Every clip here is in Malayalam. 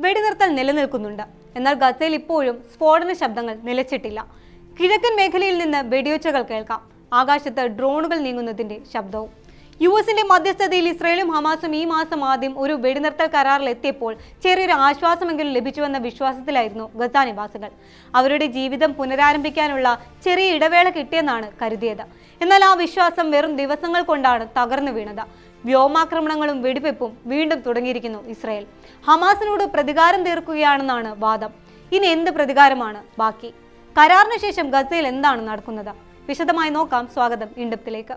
വെടിനിർത്തൽ നിലനിൽക്കുന്നുണ്ട്. എന്നാൽ ഗസയിൽ ഇപ്പോഴും സ്ഫോടന ശബ്ദങ്ങൾ നിലച്ചിട്ടില്ല. കിഴക്കൻ മേഖലയിൽ നിന്ന് വെടിയൊച്ചകൾ കേൾക്കാം. ആകാശത്ത് ഡ്രോണുകൾ നീങ്ങുന്നതിന്റെ ശബ്ദവും. യു എസിന്റെ മധ്യസ്ഥതയിൽ ഇസ്രയേലും ഹമാസും ഈ മാസം ആദ്യം ഒരു വെടിനിർത്തൽ കരാറിലെത്തിയപ്പോൾ ചെറിയൊരു ആശ്വാസമെങ്കിലും ലഭിച്ചുവെന്ന വിശ്വാസത്തിലായിരുന്നു ഗസ നിവാസികൾ. അവരുടെ ജീവിതം പുനരാരംഭിക്കാനുള്ള ചെറിയ ഇടവേള കിട്ടിയെന്നാണ് കരുതിയത്. എന്നാൽ ആ വിശ്വാസം വെറും ദിവസങ്ങൾ കൊണ്ടാണ് തകർന്നു വീണത്. വ്യോമാക്രമണങ്ങളും വെടിവെപ്പും വീണ്ടും തുടങ്ങിയിരിക്കുന്നു ഇസ്രയേൽ. ഹമാസിനോട് പ്രതികാരം തീർക്കുകയാണെന്നാണ് വാദം. ഇനി എന്ത് പ്രതികാരമാണ് ബാക്കി? കരാറിന് ശേഷം ഗസയിൽ എന്താണ് നടക്കുന്നത്? വിശദമായി നോക്കാം. സ്വാഗതം. ഇണ്ടത്തിലേക്ക്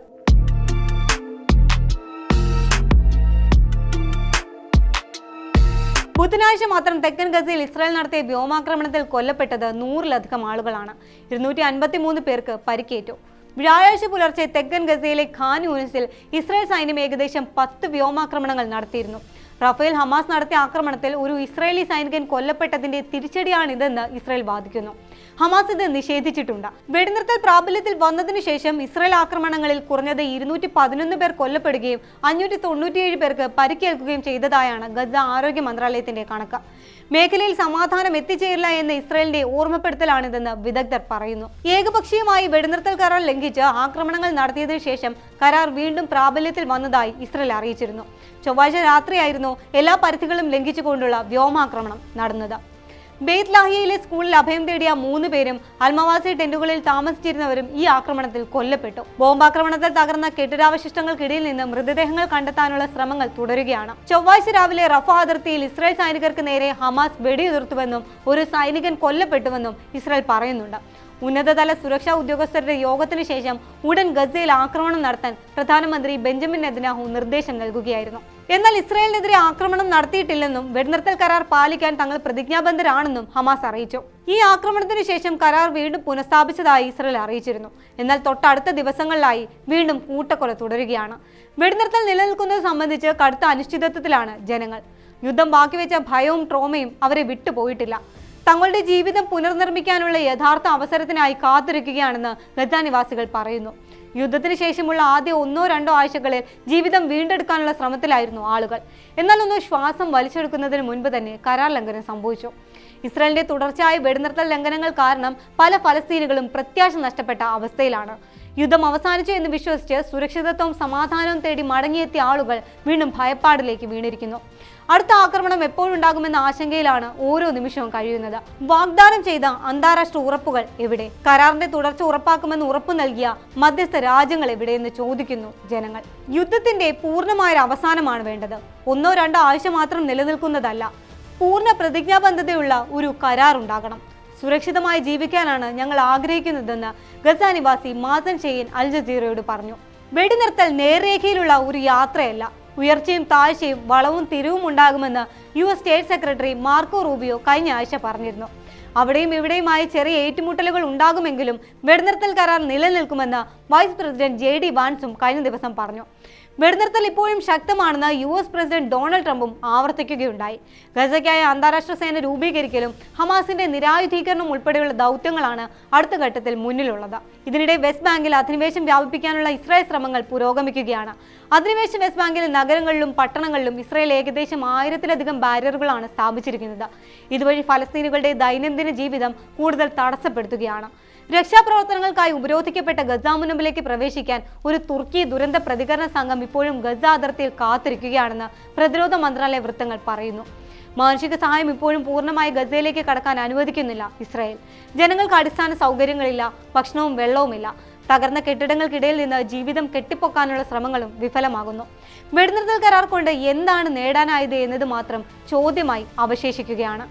ബുധനാഴ്ച മാത്രം തെക്കൻ ഗസയിൽ ഇസ്രായേൽ നടത്തിയ വ്യോമാക്രമണത്തിൽ കൊല്ലപ്പെട്ടത് നൂറിലധികം ആളുകളാണ്. ഇരുന്നൂറ്റി അൻപത്തി മൂന്ന് പേർക്ക് പരിക്കേറ്റു. വ്യാഴാഴ്ച പുലർച്ചെ തെക്കൻ ഗസയിലെ ഖാൻ യൂണിസിൽ ഇസ്രായേൽ സൈന്യം ഏകദേശം പത്ത് വ്യോമാക്രമണങ്ങൾ നടത്തിയിരുന്നു. റഫേൽ ഹമാസ് നടത്തിയ ആക്രമണത്തിൽ ഒരു ഇസ്രായേലി സൈനികൻ കൊല്ലപ്പെട്ടതിന്റെ തിരിച്ചടിയാണിതെന്ന് ഇസ്രായേൽ വാദിക്കുന്നു. ഹമാസ് ഇത് നിഷേധിച്ചിട്ടുണ്ട്. വെടിനിർത്തൽ പ്രാബല്യത്തിൽ വന്നതിനു ശേഷം ഇസ്രായേൽ ആക്രമണങ്ങളിൽ കുറഞ്ഞത് ഇരുന്നൂറ്റി പതിനൊന്ന് പേർ കൊല്ലപ്പെടുകയും അഞ്ഞൂറ്റി തൊണ്ണൂറ്റിയേഴ് പേർക്ക് പരിക്കേൽക്കുകയും ചെയ്തതായാണ് ഗസ ആരോഗ്യ മന്ത്രാലയത്തിന്റെ കണക്ക്. മേഖലയിൽ സമാധാനം എത്തിച്ചേരില്ല എന്ന ഇസ്രായേലിന്റെ ഓർമ്മപ്പെടുത്തലാണിതെന്ന് വിദഗ്ധർ പറയുന്നു. ഏകപക്ഷീയമായി വെടിനിർത്തൽ കരാർ ലംഘിച്ച് ആക്രമണങ്ങൾ നടത്തിയതിനു ശേഷം കരാർ വീണ്ടും പ്രാബല്യത്തിൽ വന്നതായി ഇസ്രായേൽ അറിയിച്ചിരുന്നു. ചൊവ്വാഴ്ച രാത്രിയായിരുന്നു എല്ലാ പരിധികളും ലംഘിച്ചുകൊണ്ടുള്ള വ്യോമാക്രമണം നടന്നത്. ബെയ്ത്ത് ലാഹിയയിലെ സ്കൂളിൽ അഭയം തേടിയ മൂന്ന് പേരും അൽമവാസി ടെന്റുകളിൽ താമസിച്ചിരുന്നവരും ഈ ആക്രമണത്തിൽ കൊല്ലപ്പെട്ടു. ബോംബാക്രമണത്തിൽ തകർന്ന കെട്ടിടാവശിഷ്ടങ്ങൾക്കിടയിൽ നിന്ന് മൃതദേഹങ്ങൾ കണ്ടെത്താനുള്ള ശ്രമങ്ങൾ തുടരുകയാണ്. ചൊവ്വാഴ്ച രാവിലെ റഫ അതിർത്തിയിൽ ഇസ്രായേൽ സൈനികർക്ക് നേരെ ഹമാസ് വെടിയുതിർത്തുവെന്നും ഒരു സൈനികൻ കൊല്ലപ്പെട്ടുവെന്നും ഇസ്രായേൽ പറയുന്നുണ്ട്. ഉന്നതതല സുരക്ഷാ ഉദ്യോഗസ്ഥരുടെ യോഗത്തിനു ശേഷം ഉടൻ ഗസയിൽ ആക്രമണം നടത്താൻ പ്രധാനമന്ത്രി ബെഞ്ചമിൻ നെതന്യാഹു നിർദ്ദേശം നൽകുകയായിരുന്നു. എന്നാൽ ഇസ്രായേലിനെതിരെ ആക്രമണം നടത്തിയിട്ടില്ലെന്നും വെടിനിർത്തൽ കരാർ പാലിക്കാൻ തങ്ങൾ പ്രതിജ്ഞാബദ്ധരാണെന്നും ഹമാസ് അറിയിച്ചു. ഈ ആക്രമണത്തിനു ശേഷം കരാർ വീണ്ടും പുനഃസ്ഥാപിച്ചതായി ഇസ്രായേൽ അറിയിച്ചിരുന്നു. എന്നാൽ തൊട്ടടുത്ത ദിവസങ്ങളിലായി വീണ്ടും കൂട്ടക്കൊല തുടരുകയാണ്. വെടിനിർത്തൽ നിലനിൽക്കുന്നത് സംബന്ധിച്ച് കടുത്ത അനിശ്ചിതത്വത്തിലാണ് ജനങ്ങൾ. യുദ്ധം ബാക്കിവെച്ച ഭയവും ട്രോമയും അവരെ വിട്ടുപോയിട്ടില്ല. തങ്ങളുടെ ജീവിതം പുനർനിർമ്മിക്കാനുള്ള യഥാർത്ഥ അവസരത്തിനായി കാത്തിരിക്കുകയാണെന്ന് ഗസ നിവാസികൾ പറയുന്നു. യുദ്ധത്തിന് ശേഷമുള്ള ആദ്യ ഒന്നോ രണ്ടോ ആഴ്ചകളിൽ ജീവിതം വീണ്ടെടുക്കാനുള്ള ശ്രമത്തിലായിരുന്നു ആളുകൾ. എന്നാൽ ഒന്ന് ശ്വാസം വലിച്ചെടുക്കുന്നതിന് മുൻപ് തന്നെ കരാർ ലംഘനം സംഭവിച്ചു. ഇസ്രായേലിന്റെ തുടർച്ചയായ വെടിനിർത്തൽ ലംഘനങ്ങൾ കാരണം പല ഫലസ്തീനുകളും പ്രത്യാശ നഷ്ടപ്പെട്ട അവസ്ഥയിലാണ്. യുദ്ധം അവസാനിച്ചു എന്ന് വിശ്വസിച്ച് സുരക്ഷിതത്വവും സമാധാനവും തേടി മടങ്ങിയെത്തിയ ആളുകൾ വീണ്ടും ഭയപ്പാടിലേക്ക് വീണിരിക്കുന്നു. അടുത്ത ആക്രമണം എപ്പോഴുണ്ടാകുമെന്ന ആശങ്കയിലാണ് ഓരോ നിമിഷവും കഴിയുന്നത്. വാഗ്ദാനം ചെയ്ത അന്താരാഷ്ട്ര ഉറപ്പുകൾ എവിടെ? കരാറിന്റെ തുടർച്ച ഉറപ്പാക്കുമെന്ന് ഉറപ്പു നൽകിയ മധ്യസ്ഥ രാജ്യങ്ങൾ എവിടെയെന്ന് ചോദിക്കുന്നു ജനങ്ങൾ. യുദ്ധത്തിന്റെ പൂർണമായ അവസാനമാണ് വേണ്ടത്. ഒന്നോ രണ്ടോ ആഴ്ച മാത്രം നിലനിൽക്കുന്നതല്ല. പൂർണ പ്രതിജ്ഞാബദ്ധതയുള്ള ഒരു കരാർ ഉണ്ടാകണം സുരക്ഷിതമായി ജീവിക്കാനാണ് ഞങ്ങൾ ആഗ്രഹിക്കുന്നതെന്ന് ഗസ നിവാസി മാസൻ ഷെയ്ൻ അൽ ജസീറയോട് പറഞ്ഞു. വെടിനിർത്തൽ നേർരേഖയിലുള്ള ഒരു യാത്രയല്ല. ഉയർച്ചയും താഴ്ചയും വളവും തിരിവും ഉണ്ടാകുമെന്ന് U S state secretary Marco Rubio കഴിഞ്ഞ ആഴ്ച പറഞ്ഞിരുന്നു. അവിടെയും ഇവിടെയുമായി ചെറിയ ഏറ്റുമുട്ടലുകൾ ഉണ്ടാകുമെങ്കിലും വെടിനിർത്തൽ കരാർ നിലനിൽക്കുമെന്ന് വൈസ് പ്രസിഡന്റ് ജെ ഡി വാൻസും കഴിഞ്ഞ ദിവസം പറഞ്ഞു. വെടിനിർത്തൽ ഇപ്പോഴും ശക്തമാണെന്ന് യു എസ് പ്രസിഡന്റ് ഡൊണാൾഡ് ട്രംപും ആവർത്തിക്കുകയുണ്ടായി. ഗസയ്ക്കായ അന്താരാഷ്ട്ര സേന രൂപീകരിക്കലും ഹമാസിന്റെ നിരായുധീകരണം ഉൾപ്പെടെയുള്ള ദൗത്യങ്ങളാണ് അടുത്ത ഘട്ടത്തിൽ മുന്നിലുള്ളത്. ഇതിനിടെ വെസ്റ്റ് ബാങ്കിൽ അധിനിവേശം വ്യാപിപ്പിക്കാനുള്ള ഇസ്രായേൽ ശ്രമങ്ങൾ പുരോഗമിക്കുകയാണ്. അധിനിവേശം വെസ്റ്റ് ബാങ്കിൽ നഗരങ്ങളിലും പട്ടണങ്ങളിലും ഇസ്രായേൽ ഏകദേശം ആയിരത്തിലധികം ബാരിയറുകളാണ് സ്ഥാപിച്ചിരിക്കുന്നത്. ഇതുവഴി ഫലസ്തീനുകളുടെ ദൈനംദിന ജീവിതം കൂടുതൽ തടസ്സപ്പെടുത്തുകയാണ്. രക്ഷാപ്രവർത്തനങ്ങൾക്കായി ഉപരോധിക്കപ്പെട്ട ഗസ മുനമ്പിലേക്ക് പ്രവേശിക്കാൻ ഒരു തുർക്കി ദുരന്ത പ്രതികരണ സംഘം ഇപ്പോഴും ഗസ അതിർത്തിയിൽ കാത്തിരിക്കുകയാണെന്ന് പ്രതിരോധ മന്ത്രാലയ വൃത്തങ്ങൾ പറയുന്നു. മാനുഷിക സഹായം ഇപ്പോഴും പൂർണമായി ഗസയിലേക്ക് കടക്കാൻ അനുവദിക്കുന്നില്ല ഇസ്രായേൽ. ജനങ്ങൾക്ക് അടിസ്ഥാന സൗകര്യങ്ങളില്ല ഭക്ഷണവും വെള്ളവുമില്ല. തകർന്ന കെട്ടിടങ്ങൾക്കിടയിൽ നിന്ന് ജീവിതം കെട്ടിപ്പൊക്കാനുള്ള ശ്രമങ്ങളും വിഫലമാകുന്നു. വെടിനിർത്തൽ കരാർ കൊണ്ട് എന്താണ് നേടാനായത് എന്നത് മാത്രം ചോദ്യമായി അവശേഷിക്കുകയാണ്.